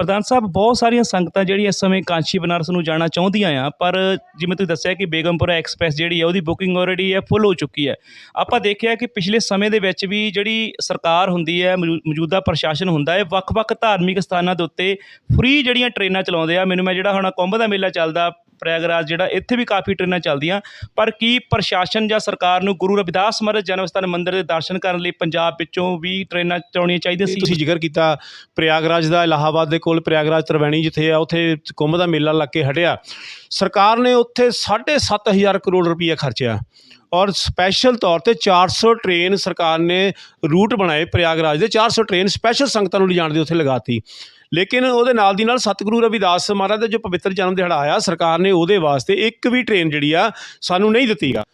ਪ੍ਰਧਾਨ ਸਾਹਿਬ, ਬਹੁਤ ਸਾਰੀਆਂ ਸੰਗਤਾਂ ਜਿਹੜੀਆਂ ਇਸ ਸਮੇਂ ਕਾਂਸ਼ੀ ਬਨਾਰਸ ਨੂੰ ਜਾਣਾ ਚਾਹੁੰਦੀਆਂ ਆ, ਪਰ ਜਿਵੇਂ ਤੁਸੀਂ ਦੱਸਿਆ ਕਿ ਬੇਗਮਪੁਰਾ ਐਕਸਪ੍ਰੈਸ ਜਿਹੜੀ ਹੈ ਉਹਦੀ ਬੁਕਿੰਗ ਆਲਰੇਡੀ ਹੈ ਫੁੱਲ ਹੋ ਚੁੱਕੀ ਹੈ ਆਪਾਂ ਦੇਖਿਆ ਕਿ ਪਿਛਲੇ ਸਮੇਂ ਦੇ ਵਿੱਚ ਵੀ ਜਿਹੜੀ ਸਰਕਾਰ ਹੁੰਦੀ ਹੈ ਮੌਜੂ- ਮੌਜੂਦਾ ਪ੍ਰਸ਼ਾਸਨ ਹੁੰਦਾ ਹੈ ਵੱਖ-ਵੱਖ ਧਾਰਮਿਕ ਸਥਾਨਾਂ ਦੇ ਉੱਤੇ ਫ੍ਰੀ ਜਿਹੜੀਆਂ ਟ੍ਰੇਨਾਂ ਚਲਾਉਂਦੇ ਆ। ਮੈਨੂੰ ਮੈਂ ਜਿਹੜਾ ਹੁਣ ਕੁੰਭ ਦਾ ਮੇਲਾ ਚੱਲਦਾ ਪ੍ਰਯਾਗਰਾਜ ਜਿਹੜਾ ਇੱਥੇ ਵੀ ਕਾਫੀ ਟ੍ਰੇਨਾਂ ਚੱਲਦੀਆਂ। ਪਰ ਕੀ ਪ੍ਰਸ਼ਾਸਨ ਜਾਂ ਸਰਕਾਰ ਨੂੰ ਗੁਰੂ ਰਵਿਦਾਸ ਮਹਾਰਾਜ ਜਨਮ ਸਥਾਨ ਮੰਦਿਰ ਦੇ ਦਰਸ਼ਨ ਕਰਨ ਲਈ ਪੰਜਾਬ ਵਿੱਚੋਂ ਵੀ ਟ੍ਰੇਨਾਂ ਚਲਾਉਣੀਆਂ ਚਾਹੀਦੀਆਂ ਸੀ? ਤੁਸੀਂ ਜ਼ਿਕਰ ਕੀਤਾ, ਪ੍ਰਯਾਗਰਾਜ ਦਾ, ਇਲਾਹਾਬਾਦ ਦੇ ਕੋਲ ਪ੍ਰਯਾਗਰਾਜ ਤਰਵੈਣੀ ਜਿੱਥੇ ਆ, ਉੱਥੇ ਕੁੰਭ ਦਾ ਮੇਲਾ ਲੱਗ ਕੇ ਹਟਿਆ। ਸਰਕਾਰ ਨੇ ਉੱਥੇ 7.5000 ਕਰੋੜ ਰੁਪਈਆ ਖਰਚਿਆ। ਔਰ ਸਪੈਸ਼ਲ ਤੌਰ ਤੇ 400 ਟ੍ਰੇਨ ਸਰਕਾਰ ਨੇ ਰੂਟ ਬਣਾਏ ਪ੍ਰਯਾਗਰਾਜ ਦੇ। 400 ਟ੍ਰੇਨ ਸਪੈਸ਼ਲ ਸੰਗਤਾਂ ਨੂੰ ਲਿਜਾਣ ਦੇ ਉੱਥੇ ਲਗਾਤੀ ਲੇਕਿਨ ਉਹਦੇ ਨਾਲ ਦੀ ਨਾਲ ਸਤਿਗੁਰੂ ਰਵਿਦਾਸ ਮਹਾਰਾਜ ਦਾ ਜੋ ਪਵਿੱਤਰ ਜਨਮ ਦਿਹਾੜਾ ਆਇਆ ਸਰਕਾਰ ਨੇ ਉਹਦੇ ਵਾਸਤੇ ਇੱਕ ਵੀ ਟ੍ਰੇਨ ਜਿਹੜੀ ਆ ਸਾਨੂੰ ਨਹੀਂ ਦਿੱਤੀਗਾ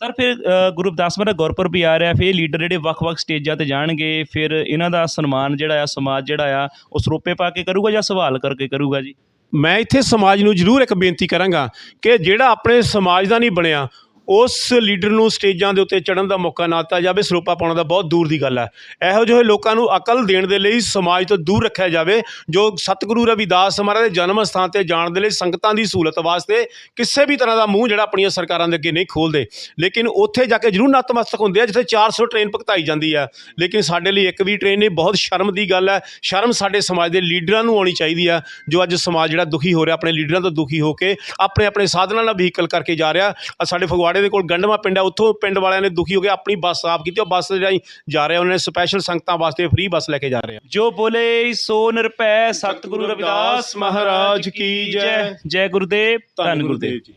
ਸਰ ਫਿਰ ਗੁਰੂ ਰਵਿਦਾਸ ਮਹਾਰਾਜ ਗੁਰਪੁਰਬ ਵੀ ਆ ਰਿਹਾ ਫਿਰ ਲੀਡਰ ਜਿਹੜੇ ਵੱਖ-ਵੱਖ ਸਟੇਜਾਂ ਤੇ ਜਾਣਗੇ ਫਿਰ ਇਹਨਾਂ ਦਾ ਸਨਮਾਨ ਜਿਹੜਾ ਆ ਸਮਾਜ ਜਿਹੜਾ ਆ ਉਹ ਸਰੋਪੇ ਪਾ ਕੇ ਕਰੂਗਾ ਜਾਂ ਸਵਾਲ ਕਰਕੇ ਕਰੂਗਾ ਜੀ? ਮੈਂ ਇੱਥੇ ਸਮਾਜ ਨੂੰ ਜ਼ਰੂਰ ਇੱਕ ਬੇਨਤੀ ਕਰਾਂਗਾ ਕਿ ਜਿਹੜਾ ਆਪਣੇ ਸਮਾਜ ਦਾ ਨਹੀਂ ਬਣਿਆ ਉਸ ਲੀਡਰ ਨੂੰ ਸਟੇਜਾਂ ਦੇ ਉੱਤੇ ਚੜ੍ਹਨ ਦਾ ਮੌਕਾ ਨਾ ਦਿੱਤਾ ਜਾਵੇ ਸਰੋਪਾ ਪਾਉਣ ਦਾ ਬਹੁਤ ਦੂਰ ਦੀ ਗੱਲ ਹੈ। ਇਹੋ ਜਿਹੇ ਲੋਕਾਂ ਨੂੰ ਅਕਲ ਦੇਣ ਦੇ ਲਈ ਸਮਾਜ ਤੋਂ ਦੂਰ ਰੱਖਿਆ ਜਾਵੇ, ਜੋ ਸਤਿਗੁਰੂ ਰਵਿਦਾਸ ਮਹਾਰਾਜ ਦੇ ਜਨਮ ਸਥਾਨ ਤੇ ਜਾਣ ਦੇ ਲਈ ਸੰਗਤਾਂ ਦੀ ਸਹੂਲਤ ਵਾਸਤੇ ਕਿਸੇ ਵੀ ਤਰ੍ਹਾਂ ਦਾ ਮੂੰਹ ਜਿਹੜਾ ਆਪਣੀਆਂ ਸਰਕਾਰਾਂ ਦੇ ਅੱਗੇ ਨਹੀਂ ਖੋਲਦੇ ਲੇਕਿਨ ਉੱਥੇ ਜਾ ਕੇ ਜ਼ਰੂਰ ਨਤਮਸਤਕ ਹੁੰਦੇ ਆ, ਜਿੱਥੇ 400 ਟ੍ਰੇਨ ਭਗਤਾਈ ਜਾਂਦੀ ਹੈ। ਲੇਕਿਨ ਸਾਡੇ ਲਈ ਇੱਕ ਵੀ ਟ੍ਰੇਨ ਨਹੀਂ, ਬਹੁਤ ਸ਼ਰਮ ਦੀ ਗੱਲ ਹੈ। ਸ਼ਰਮ ਸਾਡੇ ਸਮਾਜ ਦੇ ਲੀਡਰਾਂ ਨੂੰ ਆਉਣੀ ਚਾਹੀਦੀ ਆ ਜੋ ਅੱਜ ਸਮਾਜ ਜਿਹੜਾ ਦੁਖੀ ਹੋ ਰਿਹਾ, ਆਪਣੇ ਲੀਡਰਾਂ ਤੋਂ ਦੁਖੀ ਹੋ ਕੇ ਆਪਣੇ ਆਪਣੇ ਸਾਧਨਾਂ ਨਾਲ ਵਹੀਕਲ ਕਰਕੇ ਜਾ ਰਿਹਾ। ਆ ਸਾਡੇ ਫਗਵਾੜੇ ਦੇ ਕੋਲ ਗੰਡਵਾ ਪਿੰਡ ਹੈ ਉੱਥੋਂ ਪਿੰਡ ਵਾਲਿਆਂ ਨੇ ਦੁਖੀ ਹੋ ਕੇ ਆਪਣੀ ਬੱਸ ਸਾਫ਼ ਕੀਤੀ ਉਹ ਬੱਸ ਜਿਹੜੀ ਜਾ ਰਿਹਾ ਉਹਨਾਂ ਨੇ ਸਪੈਸ਼ਲ ਸੰਗਤਾਂ ਵਾਸਤੇ ਫ੍ਰੀ ਬੱਸ ਲੈ ਕੇ ਜਾ ਰਹੇ ਆ। ਜੋ ਬੋਲੇ ਸੋ ਨਿਰਭੈ ਸਤਿਗੁਰੂ ਰਵਿਦਾਸ ਮਹਾਰਾਜ ਕੀ ਜੈ। ਜੈ ਗੁਰਦੇਵ ਧੰਨ ਗੁਰਦੇਵ ਜੀ।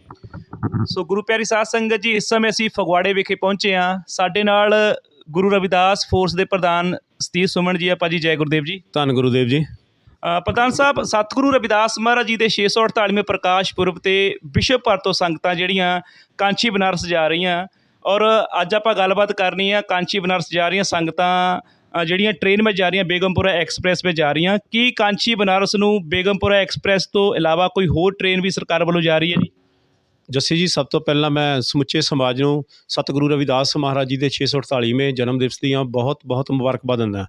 ਸੋ ਗੁਰੂ ਪਿਆਰੀ ਸਾਧ ਸੰਗਤ ਜੀ ਇਸ ਸਮੇਂ ਅਸੀਂ ਫਗਵਾੜੇ ਵਿਖੇ ਪਹੁੰਚੇ ਹਾਂ। ਸਾਡੇ ਨਾਲ ਗੁਰੂ ਰਵਿਦਾਸ ਫੋਰਸ ਦੇ ਪ੍ਰਧਾਨ ਸਤੀਸ਼ ਸੁਮਨ ਜੀ ਆ ਭਾਜੀ ਜੈ ਗੁਰਦੇਵ ਜੀ। ਧੰਨ ਗੁਰੂਦੇਵ ਜੀ। ਅ, ਪ੍ਰਧਾਨ ਸਾਹਿਬ, ਸਤਿਗੁਰੂ ਰਵਿਦਾਸ ਮਹਾਰਾਜ ਜੀ ਦੇ 648ਵੇਂ ਪ੍ਰਕਾਸ਼ ਪੁਰਬ ਤੇ ਵਿਸ਼ਵ ਭਰ ਤੋਂ ਸੰਗਤਾਂ ਜਿਹੜੀਆਂ ਕਾਂਚੀ ਬਨਾਰਸ ਜਾ ਰਹੀਆਂ ਔਰ ਅੱਜ ਆਪਾਂ ਗੱਲਬਾਤ ਕਰਨੀ ਆ ਕਾਂਚੀ ਬਨਾਰਸ ਜਾ ਰਹੀਆਂ ਸੰਗਤਾਂ ਜਿਹੜੀਆਂ ਟ੍ਰੇਨ ਵਿੱਚ ਜਾ ਰਹੀਆਂ ਬੇਗਮਪੁਰਾ ਐਕਸਪ੍ਰੈਸ ਵਿੱਚ ਜਾ ਰਹੀਆਂ, ਕੀ ਕਾਂਚੀ ਬਨਾਰਸ ਨੂੰ ਬੇਗਮਪੁਰਾ ਐਕਸਪ੍ਰੈਸ ਤੋਂ ਇਲਾਵਾ ਕੋਈ ਹੋਰ ਟ੍ਰੇਨ ਵੀ ਸਰਕਾਰ ਵੱਲੋਂ ਜਾ ਰਹੀ ਹੈ ਜੀ? ਜੱਸੀ ਜੀ, ਸਭ ਤੋਂ ਪਹਿਲਾਂ ਮੈਂ ਸਮੁੱਚੇ ਸਮਾਜ ਨੂੰ ਸਤਿਗੁਰੂ ਰਵਿਦਾਸ ਮਹਾਰਾਜ ਜੀ ਦੇ 648ਵੇਂ ਜਨਮ ਦਿਵਸ ਦੀਆਂ ਬਹੁਤ ਬਹੁਤ ਮੁਬਾਰਕਬਾਦ ਦਿੰਦਾ।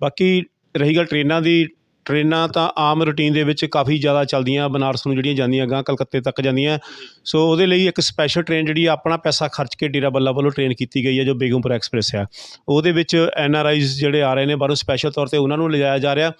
ਬਾਕੀ ਰਹੀ ਗੱਲ ਟ੍ਰੇਨਾਂ ਦੀ ਟ੍ਰੇਨਾਂ ਤਾਂ ਆਮ ਰੂਟੀਨ ਦੇ ਵਿੱਚ ਕਾਫੀ ਜ਼ਿਆਦਾ ਚੱਲਦੀਆਂ ਬਨਾਰਸ ਨੂੰ ਜਿਹੜੀਆਂ ਜਾਂਦੀਆਂ ਗਾਂ ਕਲਕੱਤੇ ਤੱਕ ਜਾਂਦੀਆਂ। ਸੋ ਉਹਦੇ ਲਈ ਇੱਕ ਸਪੈਸ਼ਲ ਟ੍ਰੇਨ ਜਿਹੜੀ ਆ, ਆਪਣਾ ਪੈਸਾ ਖਰਚ ਕੇ ਡੇਰਾ ਬੱਲਾ ਵੱਲੋਂ ਟ੍ਰੇਨ ਕੀਤੀ ਗਈ ਹੈ ਜੋ ਬੇਗਮਪੁਰ ਐਕਸਪ੍ਰੈਸ ਆ। ਉਹਦੇ ਵਿੱਚ ਐਨ ਆਰ ਆਈਜ਼ ਜਿਹੜੇ ਆ ਰਹੇ ਨੇ ਬਾਹਰੋਂ ਸਪੈਸ਼ਲ ਤੌਰ ਤੇ ਉਹਨਾਂ ਨੂੰ ਲਿਜਾਇਆ ਜਾ ਰਿਹਾ।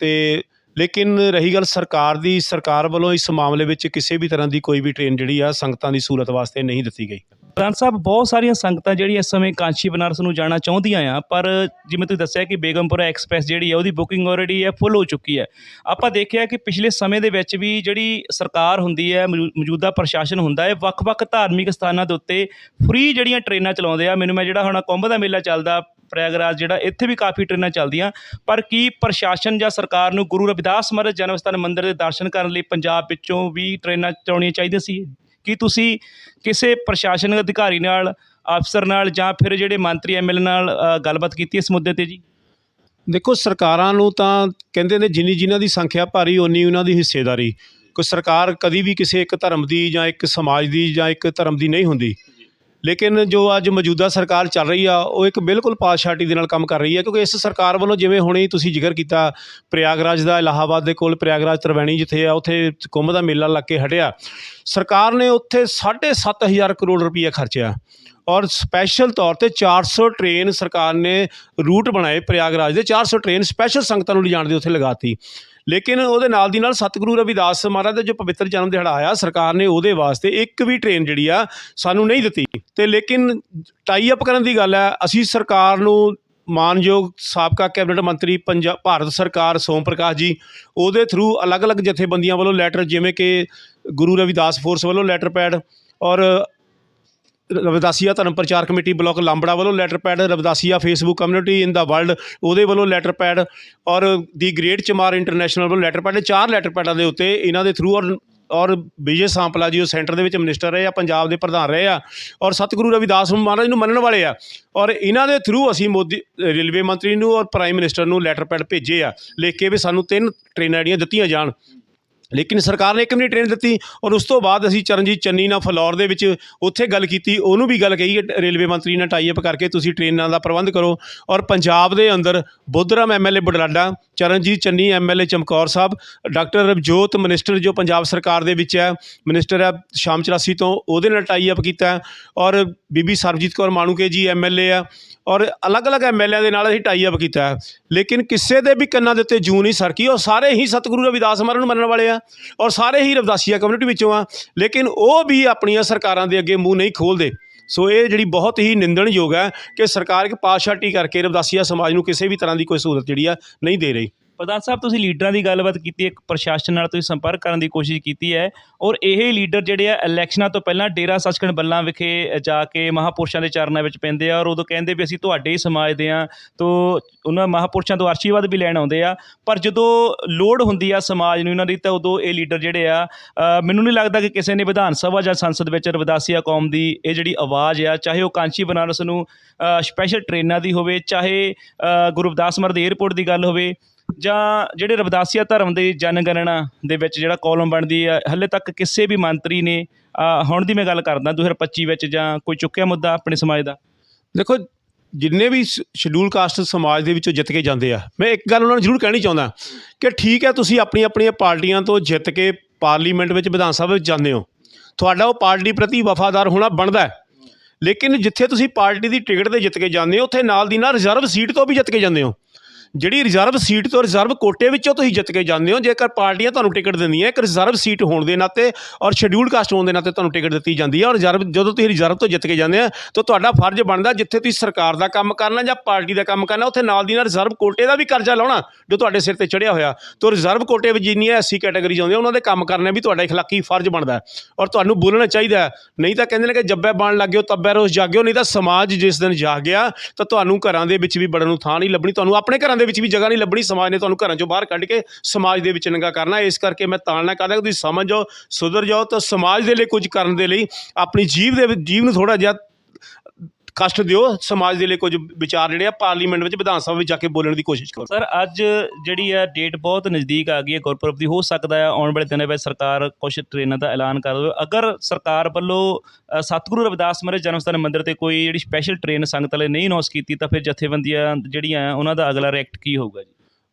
ਤੇ ਲੇਕਿਨ ਰਹੀ ਗੱਲ ਸਰਕਾਰ ਦੀ ਸਰਕਾਰ ਵੱਲੋਂ ਇਸ ਮਾਮਲੇ ਵਿੱਚ ਕਿਸੇ ਵੀ ਤਰ੍ਹਾਂ ਦੀ ਕੋਈ ਵੀ ਟ੍ਰੇਨ ਜਿਹੜੀ ਆ ਸੰਗਤਾਂ ਦੀ ਸਹੂਲਤ ਵਾਸਤੇ ਨਹੀਂ ਦਿੱਤੀ ਗਈ। ਪ੍ਰਧਾਨ ਸਾਹਿਬ, ਬਹੁਤ ਸਾਰੀਆਂ ਸੰਗਤਾਂ ਜਿਹੜੀਆਂ ਇਸ ਸਮੇਂ ਕਾਂਸ਼ੀ ਬਨਾਰਸ ਨੂੰ ਜਾਣਾ ਚਾਹੁੰਦੀਆਂ ਆ, ਪਰ ਜਿਵੇਂ ਤੁਸੀਂ ਦੱਸਿਆ ਕਿ ਬੇਗਮਪੁਰਾ ਐਕਸਪ੍ਰੈਸ ਜਿਹੜੀ ਹੈ ਉਹਦੀ ਬੁਕਿੰਗ ਆਲਰੇਡੀ ਹੈ ਫੁੱਲ ਹੋ ਚੁੱਕੀ ਹੈ ਆਪਾਂ ਦੇਖਿਆ ਕਿ ਪਿਛਲੇ ਸਮੇਂ ਦੇ ਵਿੱਚ ਵੀ ਜਿਹੜੀ ਸਰਕਾਰ ਹੁੰਦੀ ਹੈ ਮੌਜੂ- ਮੌਜੂਦਾ ਪ੍ਰਸ਼ਾਸਨ ਹੁੰਦਾ ਹੈ ਵੱਖ-ਵੱਖ ਧਾਰਮਿਕ ਸਥਾਨਾਂ ਦੇ ਉੱਤੇ ਫ੍ਰੀ ਜਿਹੜੀਆਂ ਟ੍ਰੇਨਾਂ ਚਲਾਉਂਦੇ ਆ। ਮੈਨੂੰ ਮੈਂ ਜਿਹੜਾ ਹੁਣ ਕੁੰਭ ਦਾ ਮੇਲਾ ਚੱਲਦਾ, ਪ੍ਰਯਾਗਰਾਜ ਜਿਹੜਾ, ਇੱਥੇ ਵੀ ਕਾਫੀ ਟ੍ਰੇਨਾਂ ਚੱਲਦੀਆਂ। ਪਰ ਕੀ ਪ੍ਰਸ਼ਾਸਨ ਜਾਂ ਸਰਕਾਰ ਨੂੰ ਗੁਰੂ ਰਵਿਦਾਸ ਮਹਾਰਾਜ ਜਨਮ ਸਥਾਨ ਮੰਦਿਰ ਦੇ ਦਰਸ਼ਨ ਕਰਨ ਲਈ ਪੰਜਾਬ ਵਿੱਚੋਂ ਵੀ ਟ੍ਰੇਨਾਂ ਚਲਾਉਣੀਆਂ ਚਾਹੀਦੀਆਂ ਸੀ? ਕੀ ਤੁਸੀਂ ਕਿਸੇ ਪ੍ਰਸ਼ਾਸਨਿਕ ਅਧਿਕਾਰੀ ਨਾਲ ਅਫਸਰ ਨਾਲ ਜਾਂ ਫਿਰ ਜਿਹੜੇ ਮੰਤਰੀ ਐਮਐਲਏ ਨਾਲ ਅ, ਗੱਲਬਾਤ ਕੀਤੀ ਇਸ ਮੁੱਦੇ ਤੇ ਜੀ? ਦੇਖੋ ਸਰਕਾਰਾਂ ਨੂੰ ਤਾਂ ਕਹਿੰਦੇ ਨੇ ਜਿੰਨੀ ਜਿਨ੍ਹਾਂ ਦੀ ਸੰਖਿਆ ਭਾਰੀ ਓਨੀ ਉਹਨਾਂ ਦੀ ਹਿੱਸੇਦਾਰੀ। ਕੋਈ ਸਰਕਾਰ ਕਦੀ ਵੀ ਕਿਸੇ ਇੱਕ ਧਰਮ ਦੀ ਜਾਂ ਇੱਕ ਸਮਾਜ ਦੀ ਜਾਂ ਇੱਕ ਧਰਮ ਦੀ ਨਹੀਂ ਹੁੰਦੀ। ਲੇਕਿਨ ਜੋ ਅੱਜ ਮੌਜੂਦਾ ਸਰਕਾਰ ਚੱਲ ਰਹੀ ਆ, ਉਹ ਇੱਕ ਬਿਲਕੁਲ ਪਾਤਸ਼ਾਹਟੀ ਦੇ ਨਾਲ ਕੰਮ ਕਰ ਰਹੀ ਹੈ, ਕਿਉਂਕਿ ਇਸ ਸਰਕਾਰ ਵੱਲੋਂ ਜਿਵੇਂ ਹੁਣੇ ਤੁਸੀਂ ਜ਼ਿਕਰ ਕੀਤਾ, ਪ੍ਰਯਾਗਰਾਜ ਦਾ, ਇਲਾਹਾਬਾਦ ਦੇ ਕੋਲ ਪ੍ਰਯਾਗਰਾਜ ਤਰਵੈਣੀ ਜਿੱਥੇ ਆ, ਉੱਥੇ ਕੁੰਭ ਦਾ ਮੇਲਾ ਲੱਗ ਕੇ ਹਟਿਆ। ਸਰਕਾਰ ਨੇ ਉੱਥੇ 7.5000 ਕਰੋੜ ਰੁਪਈਆ ਖਰਚਿਆ। ਔਰ ਸਪੈਸ਼ਲ ਤੌਰ ਤੇ 400 ਟ੍ਰੇਨ ਸਰਕਾਰ ਨੇ ਰੂਟ ਬਣਾਏ ਪ੍ਰਯਾਗਰਾਜ ਦੇ। 400 ਟ੍ਰੇਨ ਸਪੈਸ਼ਲ ਸੰਗਤਾਂ ਨੂੰ ਲਿਜਾਣ ਦੇ ਉੱਥੇ ਲਗਾਤੀ। ਲੇਕਿਨ ਉਹਦੇ ਨਾਲ ਦੀ ਨਾਲ ਸਤਿਗੁਰੂ ਰਵਿਦਾਸ ਮਹਾਰਾਜ ਦਾ ਜੋ ਪਵਿੱਤਰ ਜਨਮ ਦਿਹਾੜਾ ਆਇਆ, ਸਰਕਾਰ ਨੇ ਉਹਦੇ ਵਾਸਤੇ ਇੱਕ ਵੀ ਟ੍ਰੇਨ ਜਿਹੜੀ ਆ ਸਾਨੂੰ ਨਹੀਂ ਦਿੱਤੀ। ਤੇ ਲੇਕਿਨ ਟਾਈ ਅਪ ਕਰਨ ਦੀ ਗੱਲ ਹੈ ਅਸੀਂ ਸਰਕਾਰ ਨੂੰ ਮਾਨਯੋਗ ਸਾਬਕਾ ਕੈਬਨਿਟ ਮੰਤਰੀ ਪੰਜਾਬ ਭਾਰਤ ਸਰਕਾਰ ਸੋਮ ਪ੍ਰਕਾਸ਼ ਜੀ, ਉਹਦੇ ਥਰੂ ਅਲੱਗ-ਅਲੱਗ ਜਥੇਬੰਦੀਆਂ ਵੱਲੋਂ ਲੈਟਰ ਜਿਵੇਂ ਕਿ ਗੁਰੂ ਰਵਿਦਾਸ ਫੋਰਸ ਵੱਲੋਂ ਲੈਟਰ ਪੈਡ ਔਰ ਰਵਿਦਾਸੀਆ ਧਰਮ ਪ੍ਰਚਾਰ ਕਮੇਟੀ ਬਲਾਕ ਲਾਂਬੜਾ ਵੱਲੋਂ letter pad Ravidasia Facebook community in the world ਉਹਦੇ ਵੱਲੋਂ ਲੈਟਰ ਪੈਡ ਔਰ ਦੀ ਗ੍ਰੇਟ ਚਮਾਰ ਇੰਟਰਨੈਸ਼ਨਲ ਵੱਲੋਂ ਲੈਟਰ ਪੈਡ ਚਾਰ ਲੈਟਰ ਪੈਡਾਂ ਦੇ ਉੱਤੇ ਇਹਨਾਂ ਦੇ ਥਰੂ ਔਰ ਔਰ ਵਿਜੇ ਸਾਂਪਲਾ ਜੀ ਉਹ ਸੈਂਟਰ ਦੇ ਵਿੱਚ ਮਿਨਿਸਟਰ ਰਹੇ ਆ, ਪੰਜਾਬ ਦੇ ਪ੍ਰਧਾਨ ਰਹੇ ਆ ਔਰ ਸਤਿਗੁਰੂ ਰਵਿਦਾਸ ਮਹਾਰਾਜ ਨੂੰ ਮੰਨਣ ਵਾਲੇ ਆ ਔਰ ਇਹਨਾਂ ਦੇ ਥਰੂ ਅਸੀਂ ਮੋਦੀ, ਰੇਲਵੇ ਮੰਤਰੀ ਨੂੰ ਔਰ ਪ੍ਰਾਈਮ ਮਿਨਿਸਟਰ ਨੂੰ ਲੈਟਰ ਪੈਡ ਭੇਜੇ ਆ, ਲਿਖ ਕੇ ਵੀ ਸਾਨੂੰ ਤਿੰਨ ਟ੍ਰੇਨਾਂ ਜਿਹੜੀਆਂ ਦਿੱਤੀਆਂ ਜਾਣ। ਲੇਕਿਨ ਸਰਕਾਰ ਨੇ ਇੱਕ ਵੀ ਨਹੀਂ ਟ੍ਰੇਨ ਦਿੱਤੀ ਔਰ ਉਸ ਤੋਂ ਬਾਅਦ ਅਸੀਂ ਚਰਨਜੀਤ ਚੰਨੀ ਨਾਲ ਫਲੌਰ ਦੇ ਵਿੱਚ ਉੱਥੇ ਗੱਲ ਕੀਤੀ, ਉਹਨੂੰ ਵੀ ਗੱਲ ਕਹੀ ਕਿ ਰੇਲਵੇ ਮੰਤਰੀ ਨਾਲ ਟਾਈ ਅਪ ਕਰਕੇ ਤੁਸੀਂ ਟ੍ਰੇਨਾਂ ਦਾ ਪ੍ਰਬੰਧ ਕਰੋ ਔਰ ਪੰਜਾਬ ਦੇ ਅੰਦਰ Budhram MLA Budhlada, Charanjit Channi MLA Chamkaur Sahib, doctor Ravjot minister ਜੋ ਪੰਜਾਬ ਸਰਕਾਰ ਦੇ ਵਿੱਚ ਹੈ, ਮਿਨਿਸਟਰ ਹੈ ਸ਼ਾਮ ਚਰਾਸੀ ਤੋਂ ਉਹਦੇ ਨਾਲ ਟਾਈ ਅਪ ਕੀਤਾ ਔਰ ਬੀਬੀ ਸਰਬਜੀਤ ਕੌਰ ਮਾਣੂਕੇ ਜੀ ਐਮਐਲਏ ਆ ਔਰ ਅਲੱਗ-ਅਲੱਗ ਐਮਐਲਏ ਦੇ ਨਾਲ ਅਸੀਂ ਟਾਈ ਅਪ ਕੀਤਾ ਹੈ। ਲੇਕਿਨ ਕਿਸੇ ਦੇ ਵੀ ਕੰਨਾਂ ਦੇ ਉੱਤੇ ਜੂ ਨਹੀਂ ਸਰਕੀ ਔਰ ਸਾਰੇ ਹੀ ਸਤਿਗੁਰੂ ਰਵਿਦਾਸ ਮਹਾਰਾਜ ਨੂੰ ਮੰਨਣ ਵਾਲੇ ਆ ਔਰ ਸਾਰੇ ਹੀ ਰਵਦਾਸੀਆ ਕਮਿਊਨਿਟੀ ਵਿੱਚੋਂ ਆ। ਲੇਕਿਨ ਉਹ ਵੀ ਆਪਣੀਆਂ ਸਰਕਾਰਾਂ ਦੇ ਅੱਗੇ ਮੂੰਹ ਨਹੀਂ ਖੋਲਦੇ। ਸੋ ਇਹ ਜਿਹੜੀ ਬਹੁਤ ਹੀ ਨਿੰਦਣਯੋਗ ਹੈ ਕਿ ਸਰਕਾਰ ਇੱਕ ਪਾਸ਼ਾਟੀ ਕਰਕੇ ਰਵਦਾਸੀਆ ਸਮਾਜ ਨੂੰ ਕਿਸੇ ਵੀ ਤਰ੍ਹਾਂ ਦੀ ਕੋਈ ਸਹੂਲਤ ਜਿਹੜੀ ਆ ਨਹੀਂ ਦੇ ਰਹੀ। ਪ੍ਰਧਾਨ ਸਾਹਿਬ ਤੁਸੀਂ ਲੀਡਰਾਂ ਦੀ ਗੱਲਬਾਤ ਕੀਤੀ ਇੱਕ ਪ੍ਰਸ਼ਾਸਨ ਨਾਲ ਤੁਸੀਂ ਸੰਪਰਕ ਕਰਨ ਦੀ ਕੋਸ਼ਿਸ਼ ਕੀਤੀ ਹੈ ਔਰ ਇਹ ਲੀਡਰ ਜਿਹੜੇ ਆ ਇਲੈਕਸ਼ਨਾਂ ਤੋਂ ਪਹਿਲਾਂ ਡੇਰਾ ਸੱਚਖੰਡ ਬੱਲਾਂ ਵਿਖੇ ਜਾ ਕੇ ਮਹਾਪੁਰਸ਼ਾਂ ਦੇ ਚਰਨਾਂ ਵਿੱਚ ਪੈਂਦੇ ਆ ਔਰ ਉਦੋਂ ਕਹਿੰਦੇ ਵੀ ਅਸੀਂ ਤੁਹਾਡੇ ਹੀ ਸਮਾਜ ਦੇ ਆ ਤੋਂ ਉਹਨਾਂ ਮਹਾਪੁਰਸ਼ਾਂ ਤੋਂ ਆਸ਼ੀਰਵਾਦ ਵੀ ਲੈਣ ਆਉਂਦੇ ਆ। ਪਰ ਜਦੋਂ ਲੋੜ ਹੁੰਦੀ ਆ ਸਮਾਜ ਨੂੰ ਇਹਨਾਂ ਦੀ ਤਾਂ ਉਦੋਂ ਇਹ ਲੀਡਰ ਜਿਹੜੇ ਆ ਮੈਨੂੰ ਨਹੀਂ ਲੱਗਦਾ ਕਿ ਕਿਸੇ ਨੇ ਵਿਧਾਨ ਸਭਾ ਜਾਂ ਸੰਸਦ ਵਿੱਚ ਰਵਿਦਾਸੀਆ ਕੌਮ ਦੀ ਇਹ ਜਿਹੜੀ ਆਵਾਜ਼ ਆ ਚਾਹੇ ਉਹ ਕਾਂਚੀ ਬਨਾਰਸ ਨੂੰ ਸਪੈਸ਼ਲ ਟ੍ਰੇਨਾਂ ਦੀ ਹੋਵੇ ਚਾਹੇ ਅ, ਗੁਰੂ ਰਵਿਦਾਸ ਮਰਦ 에ਅਰਪੋਰਟ ਦੀ ਗੱਲ ਹੋਵੇ ਜਾਂ ਜਿਹੜੇ ਰਵਿਦਾਸੀਆ ਧਰਮ ਦੇ ਜਨਗਣਨਾ ਦੇ ਵਿੱਚ ਜਿਹੜਾ ਕੋਲਮ ਬਣਦੀ ਆ ਹਾਲੇ ਤੱਕ ਕਿਸੇ ਵੀ ਮੰਤਰੀ ਨੇ ਹੁਣ ਦੀ ਮੈਂ ਗੱਲ ਕਰਦਾ 2025 ਵਿੱਚ ਜਾਂ ਕੋਈ ਚੁੱਕਿਆ ਮੁੱਦਾ ਆਪਣੇ ਸਮਾਜ ਦਾ? ਦੇਖੋ, ਜਿੰਨੇ ਵੀ ਸ਼ਡਿਊਲ ਕਾਸਟ ਸਮਾਜ ਦੇ ਵਿੱਚੋਂ ਜਿੱਤ ਕੇ ਜਾਂਦੇ ਆ, ਮੈਂ ਇੱਕ ਗੱਲ ਉਹਨਾਂ ਨੂੰ ਜ਼ਰੂਰ ਕਹਿਣੀ ਚਾਹੁੰਦਾ ਕਿ ਠੀਕ ਹੈ ਤੁਸੀਂ ਆਪਣੀ ਆਪਣੀਆਂ ਪਾਰਟੀਆਂ ਤੋਂ ਜਿੱਤ ਕੇ ਪਾਰਲੀਮੈਂਟ ਵਿੱਚ ਵਿਧਾਨ ਸਭਾ ਵਿੱਚ ਜਾਂਦੇ ਹੋ। ਤੁਹਾਡਾ ਉਹ ਪਾਰਟੀ ਪ੍ਰਤੀ ਵਫਾਦਾਰ ਹੋਣਾ ਬਣਦਾ ਹੈ। ਲੇਕਿਨ ਜਿੱਥੇ ਤੁਸੀਂ ਪਾਰਟੀ ਦੀ ਟਿਕਟ ਤੇ ਜਿੱਤ ਕੇ ਜਾਂਦੇ ਹੋ, ਉੱਥੇ ਨਾਲ ਦੀ ਨਾਲ ਰਿਜ਼ਰਵ ਸੀਟ ਤੋਂ ਵੀ ਜਿੱਤ ਕੇ ਜਾਂਦੇ ਹੋ। ਜਿਹੜੀ ਰਿਜ਼ਰਵ ਸੀਟ ਤੋਂ ਰਿਜ਼ਰਵ ਕੋਟੇ ਵਿੱਚੋਂ ਤੁਸੀਂ ਜਿੱਤ ਕੇ ਜਾਂਦੇ ਹੋ, ਜੇਕਰ ਪਾਰਟੀਆਂ ਤੁਹਾਨੂੰ ਟਿਕਟ ਦਿੰਦੀਆਂ ਇੱਕ ਰਿਜ਼ਰਵ ਸੀਟ ਹੋਣ ਦੇ ਨਾਤੇ ਔਰ ਸ਼ਡਿਊਲ ਕਾਸਟ ਹੋਣ ਦੇ ਨਾਤੇ ਤੁਹਾਨੂੰ ਟਿਕਟ ਦਿੱਤੀ ਜਾਂਦੀ ਹੈ ਔਰ ਰਿਜ਼ਰਵ ਜਦੋਂ ਤੁਸੀਂ ਰਿਜ਼ਰਵ ਤੋਂ ਜਿੱਤ ਕੇ ਜਾਂਦੇ ਆ ਤਾਂ ਤੁਹਾਡਾ ਫਰਜ਼ ਬਣਦਾ ਜਿੱਥੇ ਤੁਸੀਂ ਸਰਕਾਰ ਦਾ ਕੰਮ ਕਰਨਾ ਜਾਂ ਪਾਰਟੀ ਦਾ ਕੰਮ ਕਰਨਾ, ਉੱਥੇ ਨਾਲ ਦੀ ਨਾਲ ਰਿਜ਼ਰਵ ਕੋਟੇ ਦਾ ਵੀ ਕਰਜ਼ਾ ਲਾਉਣਾ ਜੋ ਤੁਹਾਡੇ ਸਿਰ ਤੇ ਚੜਿਆ ਹੋਇਆ। ਤਾਂ ਰਿਜ਼ਰਵ ਕੋਟੇ ਵਿੱਚ ਜਿੰਨੀਆਂ ਐਸੀ ਕੈਟਾਗਰੀਜ਼ ਆਉਂਦੀਆਂ, ਉਹਨਾਂ ਦੇ ਕੰਮ ਕਰਨਾ ਵੀ ਤੁਹਾਡਾ ਇਖਲਾਕੀ ਫਰਜ਼ ਬਣਦਾ ਔਰ ਤੁਹਾਨੂੰ ਬੋਲਣਾ ਚਾਹੀਦਾ ਨਹੀਂ ਤਾਂ ਕਹਿੰਦੇ ਨੇ ਕਿ ਜੱਬੇ ਬਣ ਲੱਗਿਓ ਤੱਬੇ ਰੋਸ ਜਾਗਿਓ, ਨਹੀਂ ਤਾਂ ਸਮਾਜ ਜਿਸ ਦਿਨ ਜਾਗ ਗਿਆ, ਤਾਂ ਤੁਹਾਨੂੰ ਘਰਾਂ ਦੇ ਵਿੱਚ ਵੀ ਬੜਨ ਨੂੰ ਥਾਂ ਨਹੀਂ ਲੱਭਣੀ, ਤੁਹਾਨੂੰ ਆਪਣੇ ਘਰਾਂ ਦੇ ਵਿੱਚ ਵੀ ਜਗ੍ਹਾ ਨਹੀਂ ਲੱਭਣੀ, ਸਮਾਜ ਨੇ ਤੁਹਾਨੂੰ ਘਰਾਂ ਚੋਂ ਬਾਹਰ ਕੱਢ ਕੇ ਸਮਾਜ ਦੇ ਵਿੱਚ ਨੰਗਾ ਕਰਨਾ। ਇਸ ਕਰਕੇ ਮੈਂ ਤਾਲਨਾ ਕਰਦਾ ਕਿ ਤੁਸੀਂ ਸਮਝ ਜਾਓ, ਸੁਧਰ ਜਾਓ ਤਾਂ ਸਮਾਜ ਦੇ ਲਈ ਕੁਝ ਕਰਨ ਦੇ ਲਈ, ਆਪਣੀ ਜੀਵ ਦੇ ਜੀਵ ਨੂੰ ਥੋੜਾ ਜਿਹਾ ਕਸ਼ਟ ਦਿਓ ਸਮਾਜ ਦੇ ਲਈ ਕੁਝ ਵਿਚਾਰ ਜਿਹੜੇ ਆ ਪਾਰਲੀਮੈਂਟ ਵਿੱਚ ਵਿਧਾਨ ਸਭਾ ਵਿੱਚ ਜਾ ਕੇ ਬੋਲਣ ਦੀ ਕੋਸ਼ਿਸ਼ ਕਰੋ। ਸਰ ਅੱਜ ਜਿਹੜੀ ਆ ਡੇਟ ਬਹੁਤ ਨਜ਼ਦੀਕ ਆ ਗਈ ਹੈ ਗੁਰਪੁਰਬ ਦੀ। ਹੋ ਸਕਦਾ ਹੈ ਆਉਣ ਵਾਲੇ ਦਿਨਾਂ ਵਿੱਚ ਸਰਕਾਰ ਕੁਝ ਟ੍ਰੇਨਾਂ ਦਾ ਐਲਾਨ ਕਰ ਦੇਵੇ। ਅਗਰ ਸਰਕਾਰ ਵੱਲੋਂ ਸਤਿਗੁਰੂ ਰਵਿਦਾਸ ਮਹਾਰਾਜ ਜਨਮ ਸਥਾਨ ਮੰਦਿਰ ਤੇ ਕੋਈ ਜਿਹੜੀ ਸਪੈਸ਼ਲ ਟ੍ਰੇਨ ਸੰਗਤ ਲਈ ਨਹੀਂ ਅਨਾਉਂਸ ਕੀਤੀ ਤਾਂ ਫਿਰ ਜਥੇਬੰਦੀਆਂ ਜਿਹੜੀਆਂ ਆ ਉਹਨਾਂ ਦਾ ਅਗਲਾ ਰਿਐਕਟ ਕੀ ਹੋਊਗਾ ਜੀ?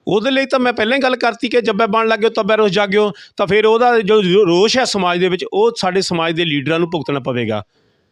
ਉਹਦੇ ਲਈ ਤਾਂ ਮੈਂ ਪਹਿਲਾਂ ਹੀ ਗੱਲ ਕਰਤੀ ਕਿ ਜੱਬੇ ਬਣ ਲੱਗਿਓ ਤੱਬੇ ਰੋਜ਼ ਜਾਗਿਓ ਤਾਂ ਫਿਰ ਉਹਦਾ ਜੋ ਰੋਸ਼ ਹੈ ਸਮਾਜ ਦੇ ਵਿੱਚ ਉਹ ਸਾਡੇ ਸਮਾਜ ਦੇ ਲੀਡਰਾਂ ਨੂੰ ਭੁਗਤਣਾ ਪਵੇਗਾ।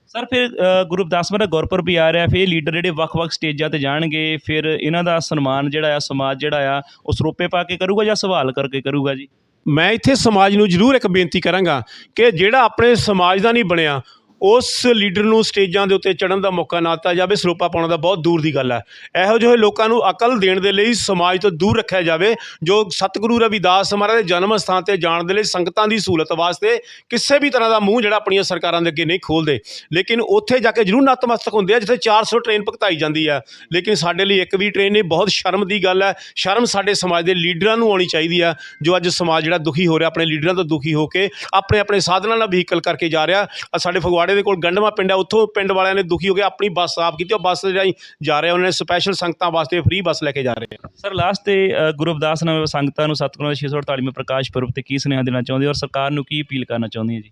ਸਰ ਫਿਰ ਅ, ਗੁਰੂ ਰਵਿਦਾਸ ਮਹਾਰਾਜ ਗੁਰਪੁਰਬ ਵੀ ਆ ਰਿਹਾ ਫਿਰ ਇਹ ਲੀਡਰ ਜਿਹੜੇ ਵੱਖ-ਵੱਖ ਸਟੇਜਾਂ ਤੇ ਜਾਣਗੇ ਫਿਰ ਇਹਨਾਂ ਦਾ ਸਨਮਾਨ ਜਿਹੜਾ ਆ ਸਮਾਜ ਜਿਹੜਾ ਆ ਉਹ ਸਰੋਪੇ ਪਾ ਕੇ ਕਰੂਗਾ ਜਾਂ ਸਵਾਲ ਕਰਕੇ ਕਰੂਗਾ ਜੀ? ਮੈਂ ਇੱਥੇ ਸਮਾਜ ਨੂੰ ਜ਼ਰੂਰ ਇੱਕ ਬੇਨਤੀ ਕਰਾਂਗਾ ਕਿ ਜਿਹੜਾ ਆਪਣੇ ਸਮਾਜ ਦਾ ਨਹੀਂ ਬਣਿਆ ਉਸ ਲੀਡਰ ਨੂੰ ਸਟੇਜਾਂ ਦੇ ਉੱਤੇ ਚੜਨ ਦਾ ਮੌਕਾ ਨਾ ਦਿੱਤਾ ਜਾਵੇ ਸਰੋਪਾ ਪਾਉਣ ਦਾ ਬਹੁਤ ਦੂਰ ਦੀ ਗੱਲ ਹੈ। ਇਹੋ ਜਿਹੇ ਲੋਕਾਂ ਨੂੰ ਅਕਲ ਦੇਣ ਦੇ ਲਈ ਸਮਾਜ ਤੋਂ ਦੂਰ ਰੱਖਿਆ ਜਾਵੇ, ਜੋ ਸਤਿਗੁਰੂ ਰਵਿਦਾਸ ਮਹਾਰਾਜ ਦੇ ਜਨਮ ਸਥਾਨ ਤੇ ਜਾਣ ਦੇ ਲਈ ਸੰਗਤਾਂ ਦੀ ਸਹੂਲਤ ਵਾਸਤੇ ਕਿਸੇ ਵੀ ਤਰ੍ਹਾਂ ਦਾ ਮੂੰਹ ਜਿਹੜਾ ਆਪਣੀਆਂ ਸਰਕਾਰਾਂ ਦੇ ਅੱਗੇ ਨਹੀਂ ਖੋਲਦੇ ਲੇਕਿਨ ਉੱਥੇ ਜਾ ਕੇ ਜ਼ਰੂਰ ਨਤਮਸਤਕ ਹੁੰਦੇ ਆ, ਜਿੱਥੇ 400 ਟ੍ਰੇਨ ਭਗਤਾਈ ਜਾਂਦੀ ਹੈ। ਲੇਕਿਨ ਸਾਡੇ ਲਈ ਇੱਕ ਵੀ ਟ੍ਰੇਨ ਨਹੀਂ, ਬਹੁਤ ਸ਼ਰਮ ਦੀ ਗੱਲ ਹੈ। ਸ਼ਰਮ ਸਾਡੇ ਸਮਾਜ ਦੇ ਲੀਡਰਾਂ ਨੂੰ ਆਉਣੀ ਚਾਹੀਦੀ ਆ ਜੋ ਅੱਜ ਸਮਾਜ ਜਿਹੜਾ ਦੁਖੀ ਹੋ ਰਿਹਾ, ਆਪਣੇ ਲੀਡਰਾਂ ਤੋਂ ਦੁਖੀ ਹੋ ਕੇ ਆਪਣੇ ਆਪਣੇ ਸਾਧਨਾਂ ਨਾਲ ਵਹੀਕਲ ਕਰਕੇ ਜਾ ਰਿਹਾ। ਸਾਡੇ ਫਗਵਾੜੇ ਦੇ ਕੋਲ ਗੰਡਵਾ ਪਿੰਡ ਆ ਉੱਥੋਂ ਪਿੰਡ ਵਾਲਿਆਂ ਨੇ ਦੁਖੀ ਹੋ ਕੇ ਆਪਣੀ ਬੱਸ ਸਾਫ਼ ਕੀਤੀ ਉਹ ਬੱਸ ਦੇ ਰਾਹੀਂ ਜਾ ਰਹੇ ਉਹਨਾਂ ਨੇ ਸਪੈਸ਼ਲ ਸੰਗਤਾਂ ਵਾਸਤੇ ਫ੍ਰੀ ਬੱਸ ਲੈ ਕੇ ਜਾ ਰਹੇ ਆ। ਸਰ ਲਾਸਟ ਤੇ ਅ, ਗੁਰੂ ਰਵਿਦਾਸ ਨਾਮ ਸੰਗਤਾਂ ਨੂੰ ਸਤਿਗੁਰਾਂ ਦੇ 648ਵੇਂ ਪ੍ਰਕਾਸ਼ ਪੁਰਬ ਤੇ ਕੀ ਸੁਨੇਹਾ ਦੇਣਾ ਚਾਹੁੰਦੇ ਹੋ ਔਰ ਸਰਕਾਰ ਨੂੰ ਕੀ ਅਪੀਲ ਕਰਨਾ ਚਾਹੁੰਦੇ ਹੋ ਜੀ?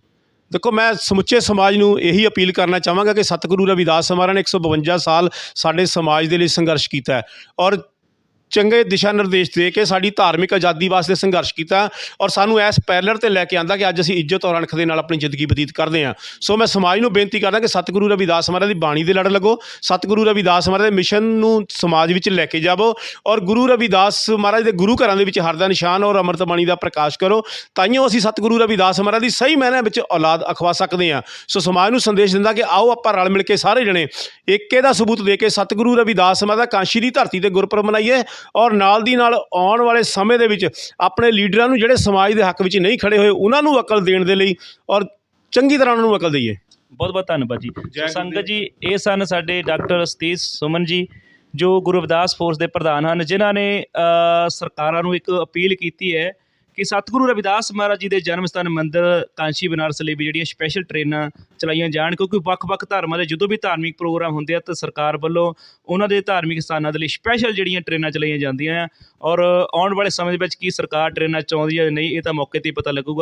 ਦੇਖੋ ਮੈਂ ਸਮੁੱਚੇ ਸਮਾਜ ਨੂੰ ਇਹੀ ਅਪੀਲ ਕਰਨਾ ਚਾਹਾਂਗਾ ਕਿ ਸਤਿਗੁਰੂ ਰਵਿਦਾਸ ਮਹਾਰਾਜ ਨੇ 152 ਸਾਲ ਸਾਡੇ ਸਮਾਜ ਦੇ ਲਈ ਸੰਘਰਸ਼ ਕੀਤਾ ਹੈ ਔਰ ਚੰਗੇ ਦਿਸ਼ਾ ਨਿਰਦੇਸ਼ ਦੇ ਕੇ ਸਾਡੀ ਧਾਰਮਿਕ ਆਜ਼ਾਦੀ ਵਾਸਤੇ ਸੰਘਰਸ਼ ਕੀਤਾ ਔਰ ਸਾਨੂੰ ਇਸ ਪੈਰਲਰ ਤੇ ਲੈ ਕੇ ਆਂਦਾ ਕਿ ਅੱਜ ਅਸੀਂ ਇੱਜ਼ਤ ਔਰ ਅਣਖ ਦੇ ਨਾਲ ਆਪਣੀ ਜ਼ਿੰਦਗੀ ਬਤੀਤ ਕਰਦੇ ਹਾਂ। ਸੋ ਮੈਂ ਸਮਾਜ ਨੂੰ ਬੇਨਤੀ ਕਰਦਾ ਕਿ ਸਤਿਗੁਰੂ ਰਵਿਦਾਸ ਮਹਾਰਾਜ ਦੀ ਬਾਣੀ ਦੇ ਲੜ ਲੱਗੋ, ਸਤਿਗੁਰੂ ਰਵਿਦਾਸ ਮਹਾਰਾਜ ਦੇ ਮਿਸ਼ਨ ਨੂੰ ਸਮਾਜ ਵਿੱਚ ਲੈ ਕੇ ਜਾਵੋ ਔਰ ਗੁਰੂ ਰਵਿਦਾਸ ਮਹਾਰਾਜ ਦੇ ਗੁਰੂ ਘਰਾਂ ਦੇ ਵਿੱਚ ਹਰ ਦਾ ਨਿਸ਼ਾਨ ਔਰ ਅੰਮ੍ਰਿਤ ਬਾਣੀ ਦਾ ਪ੍ਰਕਾਸ਼ ਕਰੋ ਤਾਈਓ ਅਸੀਂ ਸਤਿਗੁਰੂ ਰਵਿਦਾਸ ਮਹਾਰਾਜ ਦੀ ਸਹੀ ਮਾਇਨੇ ਵਿੱਚ ਔਲਾਦ ਅਖਵਾ ਸਕਦੇ ਹਾਂ। ਸੋ ਸਮਾਜ ਨੂੰ ਸੰਦੇਸ਼ ਦਿੰਦਾ ਕਿ ਆਓ ਆਪਾਂ ਰਲ ਮਿਲ ਕੇ ਸਾਰੇ ਜਣੇ ਏਕੇ ਦਾ ਸਬੂਤ ਦੇ ਕੇ ਸਤਿਗੁਰੂ ਰਵਿਦਾਸ ਮਹਾਰਾਜ ਦਾ ਕਾਂਸ਼ੀ ਦੀ ਧਰਤੀ ਤੇ ਗੁਰਪੁਰਬ ਮਨਾਈਏ ਔਰ ਨਾਲ ਦੀ ਨਾਲ ਆਉਣ ਵਾਲੇ ਸਮੇਂ ਦੇ ਵਿੱਚ ਆਪਣੇ ਲੀਡਰਾਂ ਨੂੰ ਜਿਹੜੇ ਸਮਾਜ ਦੇ ਹੱਕ ਵਿੱਚ ਨਹੀਂ ਖੜੇ ਹੋਏ ਉਹਨਾਂ ਨੂੰ ਅਕਲ ਦੇਣ ਦੇ ਲਈ ਔਰ ਚੰਗੀ ਤਰ੍ਹਾਂ ਉਹਨਾਂ ਨੂੰ ਅਕਲ ਦਈਏ। ਬਹੁਤ ਬਹੁਤ ਧੰਨਵਾਦ ਜੀ। ਸੰਗਤ ਜੀ ਇਹ ਸਨ ਸਾਡੇ ਡਾਕਟਰ ਸਤੀਸ਼ ਸੁਮਨ ਜੀ ਜੋ ਗੁਰੂ ਰਵਿਦਾਸ ਫੋਰਸ ਦੇ ਪ੍ਰਧਾਨ ਹਨ ਜਿਨ੍ਹਾਂ ਨੇ ਸਰਕਾਰਾਂ ਨੂੰ ਇੱਕ ਅਪੀਲ ਕੀਤੀ ਹੈ ਕਿ ਸਤਿਗੁਰੂ ਰਵਿਦਾਸ ਮਹਾਰਾਜ ਜੀ ਦੇ ਜਨਮ ਸਥਾਨ ਮੰਦਿਰ ਕਾਂਸ਼ੀ ਬਨਾਰਸ ਲਈ ਵੀ ਜਿਹੜੀਆਂ ਸਪੈਸ਼ਲ ਟ੍ਰੇਨਾਂ ਚਲਾਈਆਂ ਜਾਣ, ਕਿਉਂਕਿ ਵੱਖ-ਵੱਖ ਧਰਮਾਂ ਦੇ ਜਦੋਂ ਵੀ ਧਾਰਮਿਕ ਪ੍ਰੋਗਰਾਮ ਹੁੰਦੇ ਆ ਤਾਂ ਸਰਕਾਰ ਵੱਲੋਂ ਉਹਨਾਂ ਦੇ ਧਾਰਮਿਕ ਸਥਾਨਾਂ ਦੇ ਲਈ ਸਪੈਸ਼ਲ ਜਿਹੜੀਆਂ ਟ੍ਰੇਨਾਂ ਚਲਾਈਆਂ ਜਾਂਦੀਆਂ ਆ ਔਰ ਆਉਣ ਵਾਲੇ ਸਮੇਂ ਦੇ ਵਿੱਚ ਕੀ ਸਰਕਾਰ ਟ੍ਰੇਨਾਂ ਚਾਹੁੰਦੀ ਹੈ ਜਾਂ ਨਹੀਂ, ਇਹ ਤਾਂ ਮੌਕੇ ਤੇ ਹੀ ਪਤਾ ਲੱਗੂਗਾ।